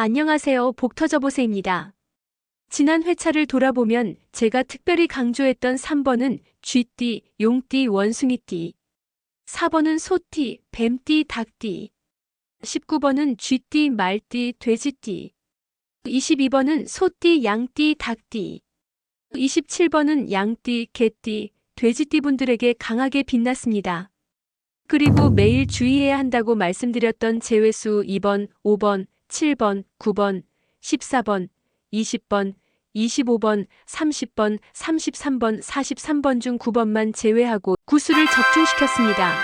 안녕하세요. 복터져보세입니다. 지난 회차를 돌아보면 제가 특별히 강조했던 3번은 쥐띠, 용띠, 원숭이띠. 4번은 소띠, 뱀띠, 닭띠. 19번은 쥐띠, 말띠, 돼지띠. 22번은 소띠, 양띠, 닭띠. 27번은 양띠, 개띠, 돼지띠 분들에게 강하게 빛났습니다. 그리고 매일 주의해야 한다고 말씀드렸던 제외수 2번, 5번, 7번, 9번, 14번, 20번, 25번, 30번, 33번, 43번 중 9번만 제외하고 구수를 적중시켰습니다.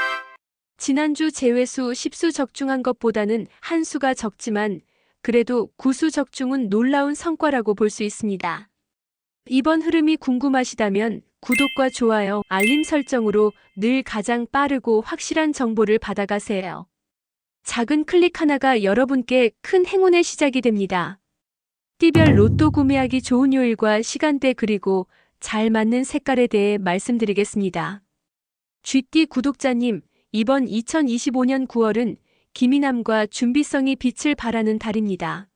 지난주 제외수 10수 적중한 것보다는 한 수가 적지만 그래도 구수 적중은 놀라운 성과라고 볼 수 있습니다. 이번 흐름이 궁금하시다면 구독과 좋아요, 알림 설정으로 늘 가장 빠르고 확실한 정보를 받아가세요. 작은 클릭 하나가 여러분께 큰 행운의 시작이 됩니다. 띠별 로또 구매하기 좋은 요일과 시간대 그리고 잘 맞는 색깔에 대해 말씀드리겠습니다. 쥐띠 구독자님, 이번 2025년 9월은 기미남과 준비성이 빛을 발하는 달입니다.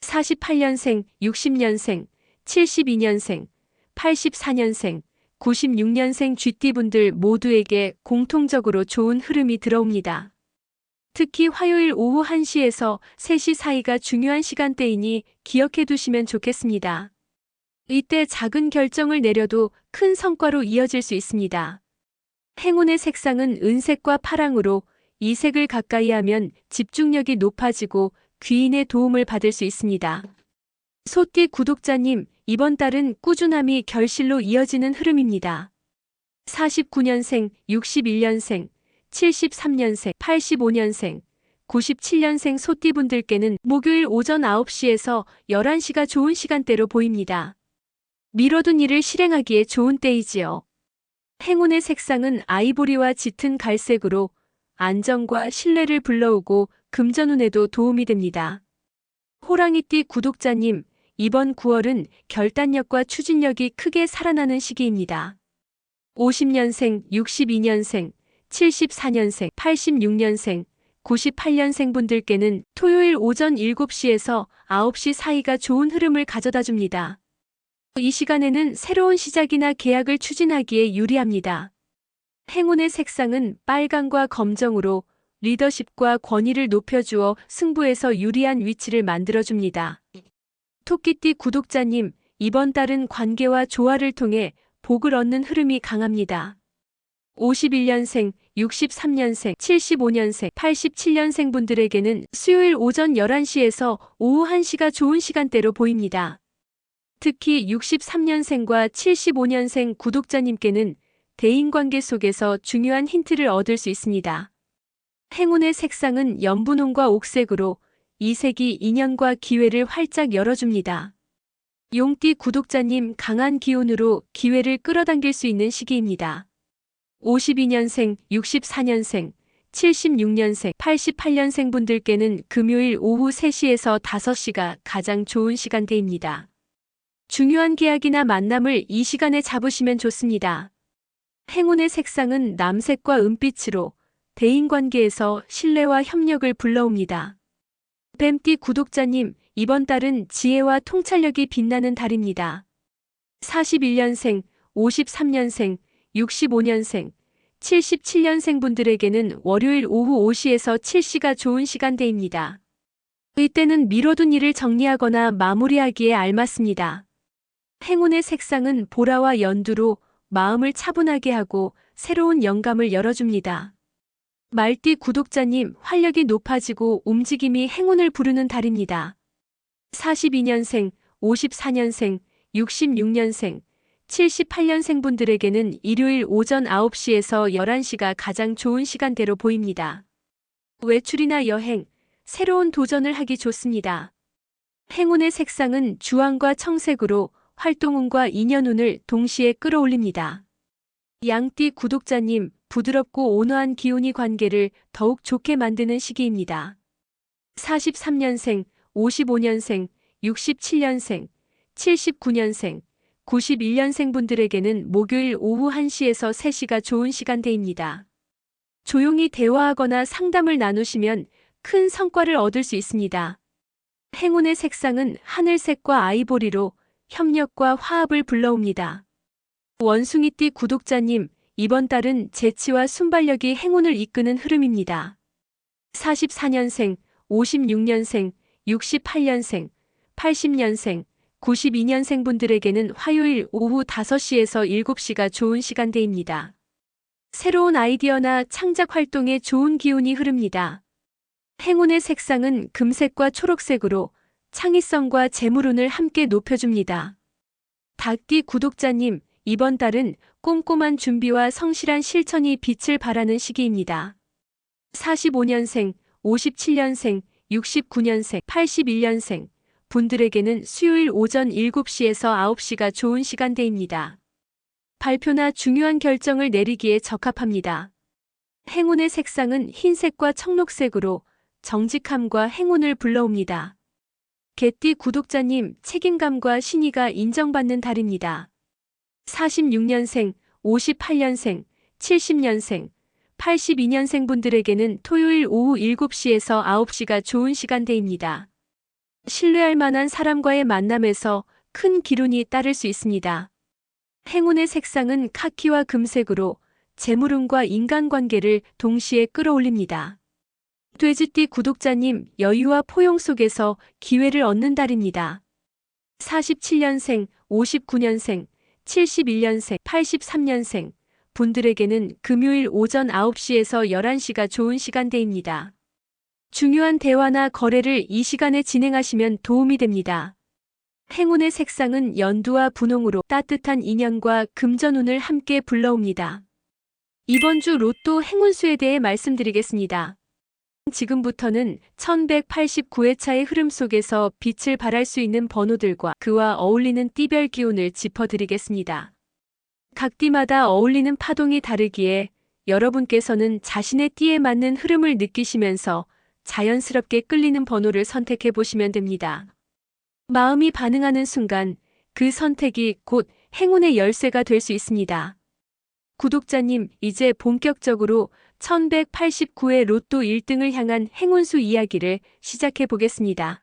48년생, 60년생, 72년생, 84년생, 96년생 쥐띠분들 모두에게 공통적으로 좋은 흐름이 들어옵니다. 특히 화요일 오후 1시에서 3시 사이가 중요한 시간대이니 기억해 두시면 좋겠습니다. 이때 작은 결정을 내려도 큰 성과로 이어질 수 있습니다. 행운의 색상은 은색과 파랑으로 이 색을 가까이 하면 집중력이 높아지고 귀인의 도움을 받을 수 있습니다. 소띠 구독자님, 이번 달은 꾸준함이 결실로 이어지는 흐름입니다. 49년생, 61년생, 73년생, 85년생, 97년생 소띠분들께는 목요일 오전 9시에서 11시가 좋은 시간대로 보입니다. 미뤄둔 일을 실행하기에 좋은 때이지요. 행운의 색상은 아이보리와 짙은 갈색으로 안정과 신뢰를 불러오고 금전운에도 도움이 됩니다. 호랑이띠 구독자님, 이번 9월은 결단력과 추진력이 크게 살아나는 시기입니다. 50년생, 62년생, 74년생, 86년생, 98년생 분들께는 토요일 오전 7시에서 9시 사이가 좋은 흐름을 가져다 줍니다. 이 시간에는 새로운 시작이나 계약을 추진하기에 유리합니다. 행운의 색상은 빨강과 검정으로 리더십과 권위를 높여주어 승부에서 유리한 위치를 만들어줍니다. 토끼띠 구독자님, 이번 달은 관계와 조화를 통해 복을 얻는 흐름이 강합니다. 51년생, 63년생, 75년생, 87년생 분들에게는 수요일 오전 11시에서 오후 1시가 좋은 시간대로 보입니다. 특히 63년생과 75년생 구독자님께는 대인관계 속에서 중요한 힌트를 얻을 수 있습니다. 행운의 색상은 연분홍과 옥색으로 이 색이 인연과 기회를 활짝 열어줍니다. 용띠 구독자님 강한 기운으로 기회를 끌어당길 수 있는 시기입니다. 52년생, 64년생, 76년생, 88년생 분들께는 금요일 오후 3시에서 5시가 가장 좋은 시간대입니다. 중요한 계약이나 만남을 이 시간에 잡으시면 좋습니다. 행운의 색상은 남색과 은빛으로 대인관계에서 신뢰와 협력을 불러옵니다. 뱀띠 구독자님, 이번 달은 지혜와 통찰력이 빛나는 달입니다. 41년생, 53년생, 65년생, 77년생 분들에게는 월요일 오후 5시에서 7시가 좋은 시간대입니다. 이때는 미뤄둔 일을 정리하거나 마무리하기에 알맞습니다. 행운의 색상은 보라와 연두로 마음을 차분하게 하고 새로운 영감을 열어줍니다. 말띠 구독자님, 활력이 높아지고 움직임이 행운을 부르는 달입니다. 42년생, 54년생, 66년생, 78년생 분들에게는 일요일 오전 9시에서 11시가 가장 좋은 시간대로 보입니다. 외출이나 여행, 새로운 도전을 하기 좋습니다. 행운의 색상은 주황과 청색으로 활동운과 인연운을 동시에 끌어올립니다. 양띠 구독자님, 부드럽고 온화한 기운이 관계를 더욱 좋게 만드는 시기입니다. 43년생, 55년생, 67년생, 79년생, 91년생 분들에게는 목요일 오후 1시에서 3시가 좋은 시간대입니다. 조용히 대화하거나 상담을 나누시면 큰 성과를 얻을 수 있습니다. 행운의 색상은 하늘색과 아이보리로 협력과 화합을 불러옵니다. 원숭이띠 구독자님, 이번 달은 재치와 순발력이 행운을 이끄는 흐름입니다. 44년생, 56년생, 68년생, 80년생, 92년생 분들에게는 화요일 오후 5시에서 7시가 좋은 시간대입니다. 새로운 아이디어나 창작 활동에 좋은 기운이 흐릅니다. 행운의 색상은 금색과 초록색으로 창의성과 재물운을 함께 높여줍니다. 닭띠 구독자님, 이번 달은 꼼꼼한 준비와 성실한 실천이 빛을 발하는 시기입니다. 45년생, 57년생, 69년생, 81년생 분들에게는 수요일 오전 7시에서 9시가 좋은 시간대입니다. 발표나 중요한 결정을 내리기에 적합합니다. 행운의 색상은 흰색과 청록색으로 정직함과 행운을 불러옵니다. 개띠 구독자님 책임감과 신의가 인정받는 달입니다. 46년생, 58년생, 70년생, 82년생 분들에게는 토요일 오후 7시에서 9시가 좋은 시간대입니다. 신뢰할 만한 사람과의 만남에서 큰 기운이 따를 수 있습니다. 행운의 색상은 카키와 금색으로 재물운과 인간관계를 동시에 끌어올립니다. 돼지띠 구독자님, 여유와 포용 속에서 기회를 얻는 달입니다. 47년생, 59년생, 71년생, 83년생 분들에게는 금요일 오전 9시에서 11시가 좋은 시간대입니다. 중요한 대화나 거래를 이 시간에 진행하시면 도움이 됩니다. 행운의 색상은 연두와 분홍으로 따뜻한 인연과 금전운을 함께 불러옵니다. 이번 주 로또 행운수에 대해 말씀드리겠습니다. 지금부터는 1189회차의 흐름 속에서 빛을 발할 수 있는 번호들과 그와 어울리는 띠별 기운을 짚어드리겠습니다. 각 띠마다 어울리는 파동이 다르기에 여러분께서는 자신의 띠에 맞는 흐름을 느끼시면서 자연스럽게 끌리는 번호를 선택해 보시면 됩니다. 마음이 반응하는 순간 그 선택이 곧 행운의 열쇠가 될 수 있습니다. 구독자님, 이제 본격적으로 1189의 로또 1등을 향한 행운수 이야기를 시작해 보겠습니다.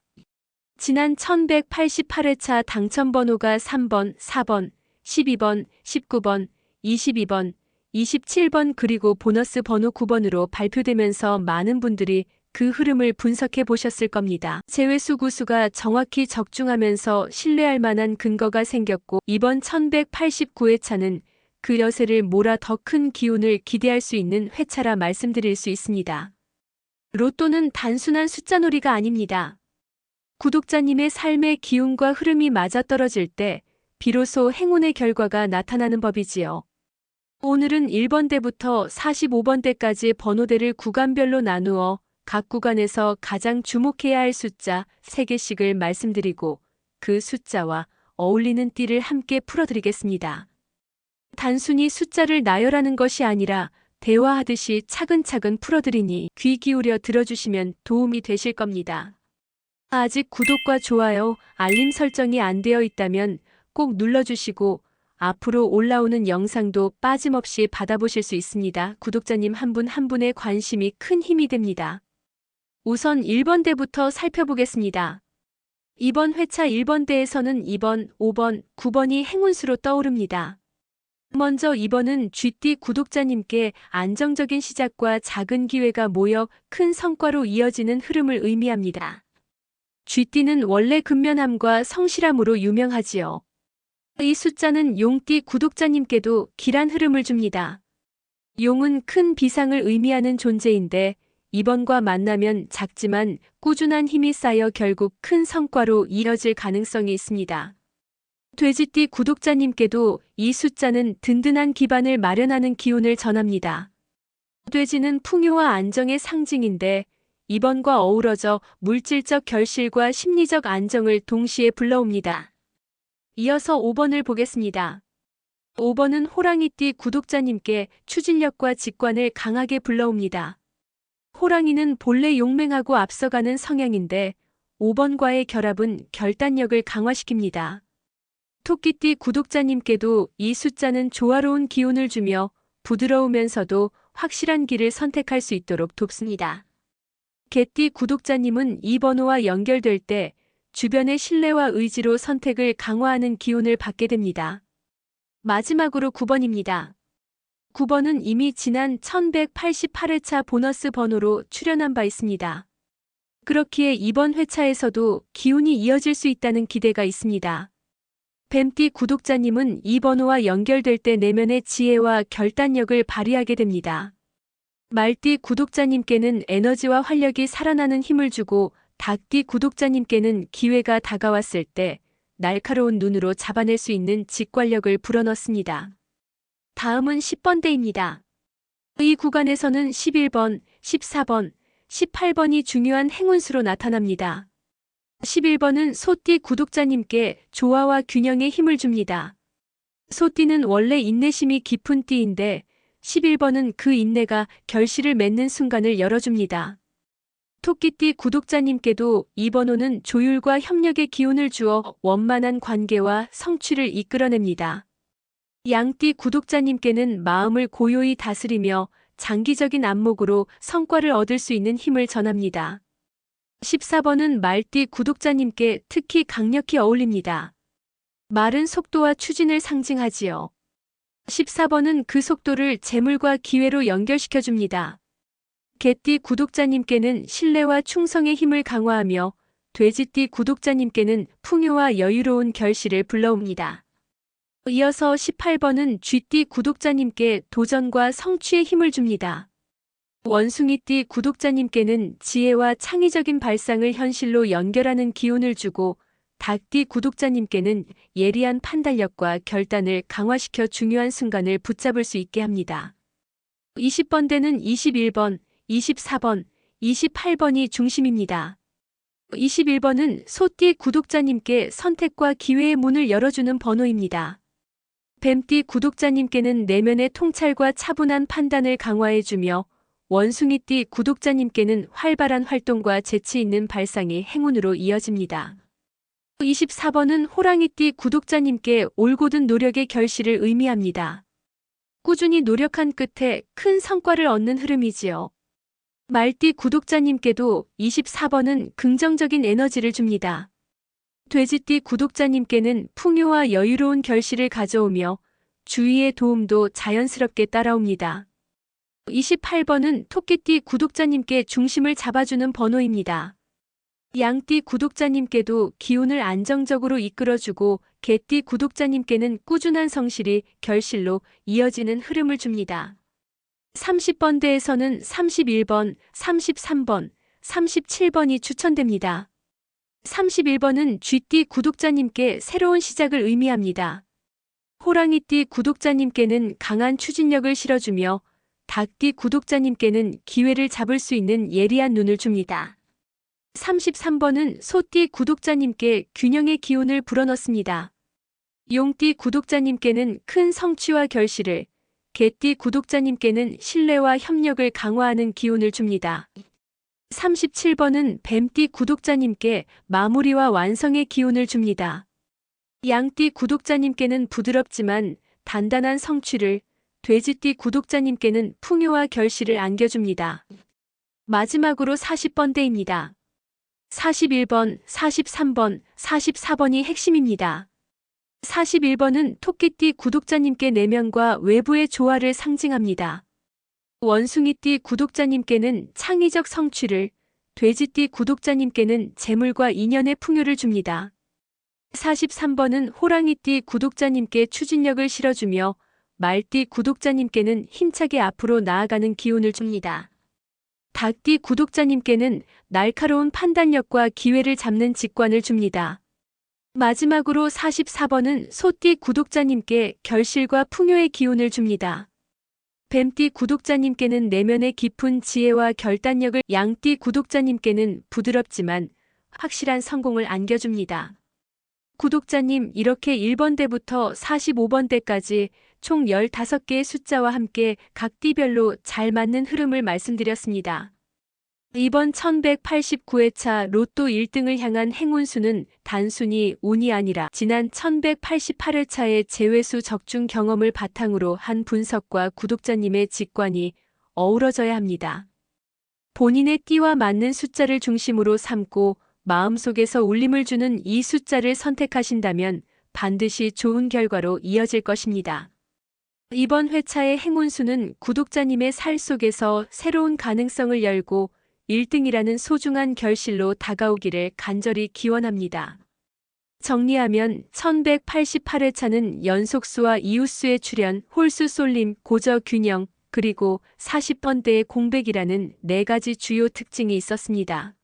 지난 1188회차 당첨번호가 3번, 4번, 12번, 19번, 22번, 27번 그리고 보너스 번호 9번으로 발표되면서 많은 분들이 그 흐름을 분석해 보셨을 겁니다. 제외수 구수가 정확히 적중하면서 신뢰할 만한 근거가 생겼고 이번 1189회차는 그 여세를 몰아 더 큰 기운을 기대할 수 있는 회차라 말씀드릴 수 있습니다. 로또는 단순한 숫자놀이가 아닙니다. 구독자님의 삶의 기운과 흐름이 맞아떨어질 때 비로소 행운의 결과가 나타나는 법이지요. 오늘은 1번대부터 45번대까지 번호대를 구간별로 나누어 각 구간에서 가장 주목해야 할 숫자 3개씩을 말씀드리고 그 숫자와 어울리는 띠를 함께 풀어드리겠습니다. 단순히 숫자를 나열하는 것이 아니라 대화하듯이 차근차근 풀어드리니 귀 기울여 들어주시면 도움이 되실 겁니다. 아직 구독과 좋아요, 알림 설정이 안 되어 있다면 꼭 눌러주시고 앞으로 올라오는 영상도 빠짐없이 받아보실 수 있습니다. 구독자님 한 분한 분의 관심이 큰 힘이 됩니다. 우선 1번대부터 살펴보겠습니다. 이번 회차 1번대에서는 2번, 5번, 9번이 행운수로 떠오릅니다. 먼저 2번은 쥐띠 구독자님께 안정적인 시작과 작은 기회가 모여 큰 성과로 이어지는 흐름을 의미합니다. 쥐띠는 원래 근면함과 성실함으로 유명하지요. 이 숫자는 용띠 구독자님께도 길한 흐름을 줍니다. 용은 큰 비상을 의미하는 존재인데 2번과 만나면 작지만 꾸준한 힘이 쌓여 결국 큰 성과로 이어질 가능성이 있습니다. 돼지띠 구독자님께도 이 숫자는 든든한 기반을 마련하는 기운을 전합니다. 돼지는 풍요와 안정의 상징인데 2번과 어우러져 물질적 결실과 심리적 안정을 동시에 불러옵니다. 이어서 5번을 보겠습니다. 5번은 호랑이띠 구독자님께 추진력과 직관을 강하게 불러옵니다. 호랑이는 본래 용맹하고 앞서가는 성향인데 5번과의 결합은 결단력을 강화시킵니다. 토끼띠 구독자님께도 이 숫자는 조화로운 기운을 주며 부드러우면서도 확실한 길을 선택할 수 있도록 돕습니다. 개띠 구독자님은 이 번호와 연결될 때 주변의 신뢰와 의지로 선택을 강화하는 기운을 받게 됩니다. 마지막으로 9번입니다. 9번은 이미 지난 1188회차 보너스 번호로 출연한 바 있습니다. 그렇기에 이번 회차에서도 기운이 이어질 수 있다는 기대가 있습니다. 뱀띠 구독자님은 이 번호와 연결될 때 내면의 지혜와 결단력을 발휘하게 됩니다. 말띠 구독자님께는 에너지와 활력이 살아나는 힘을 주고 닭띠 구독자님께는 기회가 다가왔을 때 날카로운 눈으로 잡아낼 수 있는 직관력을 불어넣습니다. 다음은 10번대입니다. 이 구간에서는 11번, 14번, 18번이 중요한 행운수로 나타납니다. 11번은 소띠 구독자님께 조화와 균형에 힘을 줍니다. 소띠는 원래 인내심이 깊은 띠인데 11번은 그 인내가 결실을 맺는 순간을 열어줍니다. 토끼띠 구독자님께도 이 번호는 조율과 협력의 기운을 주어 원만한 관계와 성취를 이끌어냅니다. 양띠 구독자님께는 마음을 고요히 다스리며 장기적인 안목으로 성과를 얻을 수 있는 힘을 전합니다. 14번은 말띠 구독자님께 특히 강력히 어울립니다. 말은 속도와 추진을 상징하지요. 14번은 그 속도를 재물과 기회로 연결시켜 줍니다. 개띠 구독자님께는 신뢰와 충성의 힘을 강화하며 돼지띠 구독자님께는 풍요와 여유로운 결실을 불러옵니다. 이어서 18번은 쥐띠 구독자님께 도전과 성취의 힘을 줍니다. 원숭이띠 구독자님께는 지혜와 창의적인 발상을 현실로 연결하는 기운을 주고 닭띠 구독자님께는 예리한 판단력과 결단을 강화시켜 중요한 순간을 붙잡을 수 있게 합니다. 20번대는 21번, 24번, 28번이 중심입니다. 21번은 소띠 구독자님께 선택과 기회의 문을 열어주는 번호입니다. 뱀띠 구독자님께는 내면의 통찰과 차분한 판단을 강화해주며 원숭이띠 구독자님께는 활발한 활동과 재치 있는 발상이 행운으로 이어집니다. 24번은 호랑이띠 구독자님께 올곧은 노력의 결실을 의미합니다. 꾸준히 노력한 끝에 큰 성과를 얻는 흐름이지요. 말띠 구독자님께도 24번은 긍정적인 에너지를 줍니다. 돼지띠 구독자님께는 풍요와 여유로운 결실을 가져오며 주위의 도움도 자연스럽게 따라옵니다. 28번은 토끼띠 구독자님께 중심을 잡아주는 번호입니다. 양띠 구독자님께도 기운을 안정적으로 이끌어주고 개띠 구독자님께는 꾸준한 성실이 결실로 이어지는 흐름을 줍니다. 30번대에서는 31번, 33번, 37번이 추천됩니다. 31번은 쥐띠 구독자님께 새로운 시작을 의미합니다. 호랑이띠 구독자님께는 강한 추진력을 실어주며 닭띠 구독자님께는 기회를 잡을 수 있는 예리한 눈을 줍니다. 33번은 소띠 구독자님께 균형의 기운을 불어넣습니다. 용띠 구독자님께는 큰 성취와 결실을, 개띠 구독자님께는 신뢰와 협력을 강화하는 기운을 줍니다. 37번은 뱀띠 구독자님께 마무리와 완성의 기운을 줍니다. 양띠 구독자님께는 부드럽지만 단단한 성취를, 돼지띠 구독자님께는 풍요와 결실을 안겨줍니다. 마지막으로 40번대입니다. 41번, 43번, 44번이 핵심입니다. 41번은 토끼띠 구독자님께 내면과 외부의 조화를 상징합니다. 원숭이띠 구독자님께는 창의적 성취를, 돼지띠 구독자님께는 재물과 인연의 풍요를 줍니다. 43번은 호랑이띠 구독자님께 추진력을 실어주며 말띠 구독자님께는 힘차게 앞으로 나아가는 기운을 줍니다. 닭띠 구독자님께는 날카로운 판단력과 기회를 잡는 직관을 줍니다. 마지막으로 44번은 소띠 구독자님께 결실과 풍요의 기운을 줍니다. 뱀띠 구독자님께는 내면의 깊은 지혜와 결단력을 양띠 구독자님께는 부드럽지만 확실한 성공을 안겨줍니다. 구독자님 이렇게 1번대부터 45번대까지 총 15개의 숫자와 함께 각 띠별로 잘 맞는 흐름을 말씀드렸습니다. 이번 1189회차 로또 1등을 향한 행운수는 단순히 운이 아니라 지난 1188회차의 제외수 적중 경험을 바탕으로 한 분석과 구독자님의 직관이 어우러져야 합니다. 본인의 띠와 맞는 숫자를 중심으로 삼고 마음속에서 울림을 주는 이 숫자를 선택하신다면 반드시 좋은 결과로 이어질 것입니다. 이번 회차의 행운수는 구독자님의 살 속에서 새로운 가능성을 열고 1등이라는 소중한 결실로 다가오기를 간절히 기원합니다. 정리하면 1188회차는 연속수와 이웃수의 출현, 홀수 쏠림, 고저 균형, 그리고 40번대의 공백이라는 네 가지 주요 특징이 있었습니다.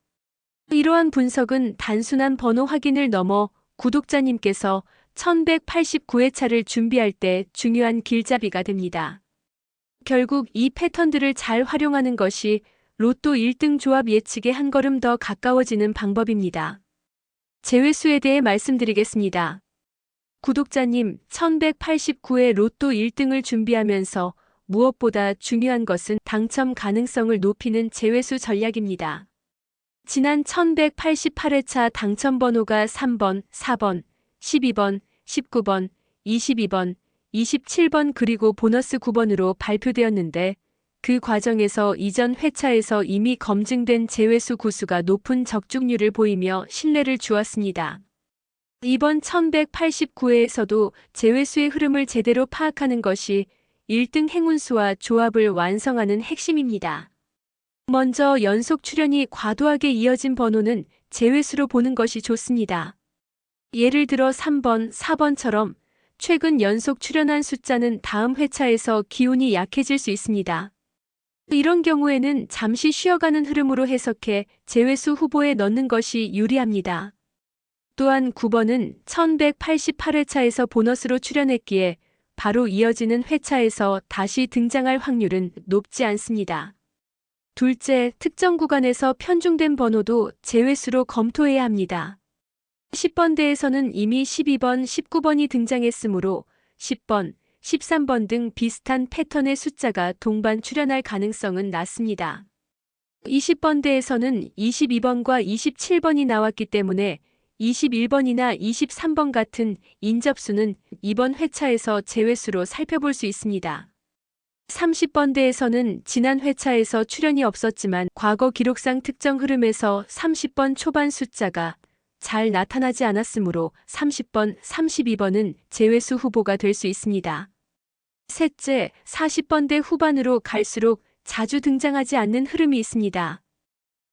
이러한 분석은 단순한 번호 확인을 넘어 구독자님께서 1189회차를 준비할 때 중요한 길잡이가 됩니다. 결국 이 패턴들을 잘 활용하는 것이 로또 1등 조합 예측에 한 걸음 더 가까워지는 방법입니다. 제외수에 대해 말씀드리겠습니다. 구독자님, 1189회 로또 1등을 준비하면서 무엇보다 중요한 것은 당첨 가능성을 높이는 제외수 전략입니다. 지난 1188회차 당첨 번호가 3번, 4번, 12번, 19번, 22번, 27번 그리고 보너스 9번으로 발표되었는데 그 과정에서 이전 회차에서 이미 검증된 제외수 구수가 높은 적중률을 보이며 신뢰를 주었습니다. 이번 1189회에서도 제외수의 흐름을 제대로 파악하는 것이 1등 행운수와 조합을 완성하는 핵심입니다. 먼저 연속 출연이 과도하게 이어진 번호는 제외수로 보는 것이 좋습니다. 예를 들어 3번, 4번처럼 최근 연속 출연한 숫자는 다음 회차에서 기운이 약해질 수 있습니다. 이런 경우에는 잠시 쉬어가는 흐름으로 해석해 제외수 후보에 넣는 것이 유리합니다. 또한 9번은 1188회차에서 보너스로 출연했기에 바로 이어지는 회차에서 다시 등장할 확률은 높지 않습니다. 둘째, 특정 구간에서 편중된 번호도 제외수로 검토해야 합니다. 10번대에서는 이미 12번, 19번이 등장했으므로 10번, 13번 등 비슷한 패턴의 숫자가 동반 출현할 가능성은 낮습니다. 20번대에서는 22번과 27번이 나왔기 때문에 21번이나 23번 같은 인접수는 이번 회차에서 제외수로 살펴볼 수 있습니다. 30번대에서는 지난 회차에서 출연이 없었지만 과거 기록상 특정 흐름에서 30번 초반 숫자가 잘 나타나지 않았으므로 30번, 32번은 제외수 후보가 될 수 있습니다. 셋째, 40번대 후반으로 갈수록 자주 등장하지 않는 흐름이 있습니다.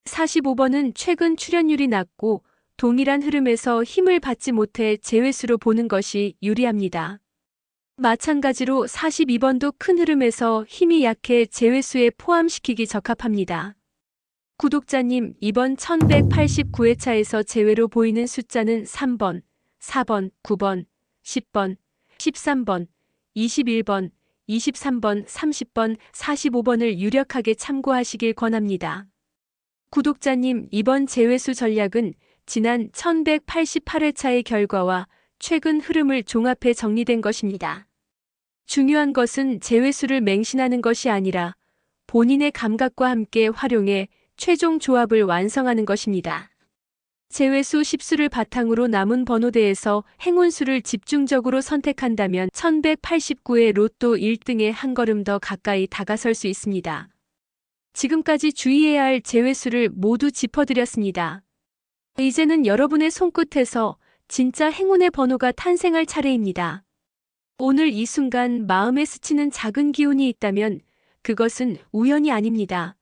45번은 최근 출연율이 낮고 동일한 흐름에서 힘을 받지 못해 제외수로 보는 것이 유리합니다. 마찬가지로 42번도 큰 흐름에서 힘이 약해 제외수에 포함시키기 적합합니다. 구독자님, 이번 1189회차에서 제외로 보이는 숫자는 3번, 4번, 9번, 10번, 13번, 21번, 23번, 30번, 45번을 유력하게 참고하시길 권합니다. 구독자님, 이번 제외수 전략은 지난 1188회차의 결과와 최근 흐름을 종합해 정리된 것입니다. 중요한 것은 제외수를 맹신하는 것이 아니라 본인의 감각과 함께 활용해 최종 조합을 완성하는 것입니다. 제외수 10수를 바탕으로 남은 번호대에서 행운수를 집중적으로 선택한다면 1189의 로또 1등에 한 걸음 더 가까이 다가설 수 있습니다. 지금까지 주의해야 할 제외수를 모두 짚어드렸습니다. 이제는 여러분의 손끝에서 진짜 행운의 번호가 탄생할 차례입니다. 오늘 이 순간 마음에 스치는 작은 기운이 있다면 그것은 우연이 아닙니다.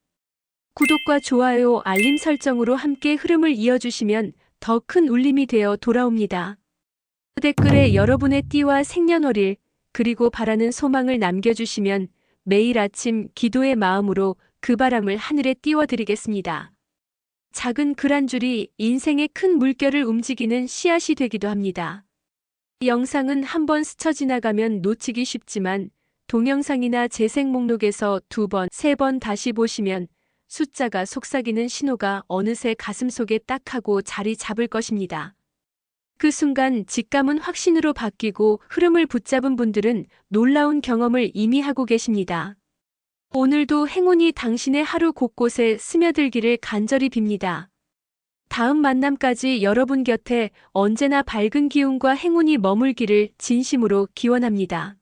구독과 좋아요, 알림 설정으로 함께 흐름을 이어주시면 더 큰 울림이 되어 돌아옵니다. 댓글에 여러분의 띠와 생년월일, 그리고 바라는 소망을 남겨주시면 매일 아침 기도의 마음으로 그 바람을 하늘에 띄워드리겠습니다. 작은 글 한 줄이 인생의 큰 물결을 움직이는 씨앗이 되기도 합니다. 영상은 한번 스쳐 지나가면 놓치기 쉽지만 동영상이나 재생 목록에서 두 번, 세 번 다시 보시면 숫자가 속삭이는 신호가 어느새 가슴속에 딱 하고 자리 잡을 것입니다. 그 순간 직감은 확신으로 바뀌고 흐름을 붙잡은 분들은 놀라운 경험을 이미 하고 계십니다. 오늘도 행운이 당신의 하루 곳곳에 스며들기를 간절히 빕니다. 다음 만남까지 여러분 곁에 언제나 밝은 기운과 행운이 머물기를 진심으로 기원합니다.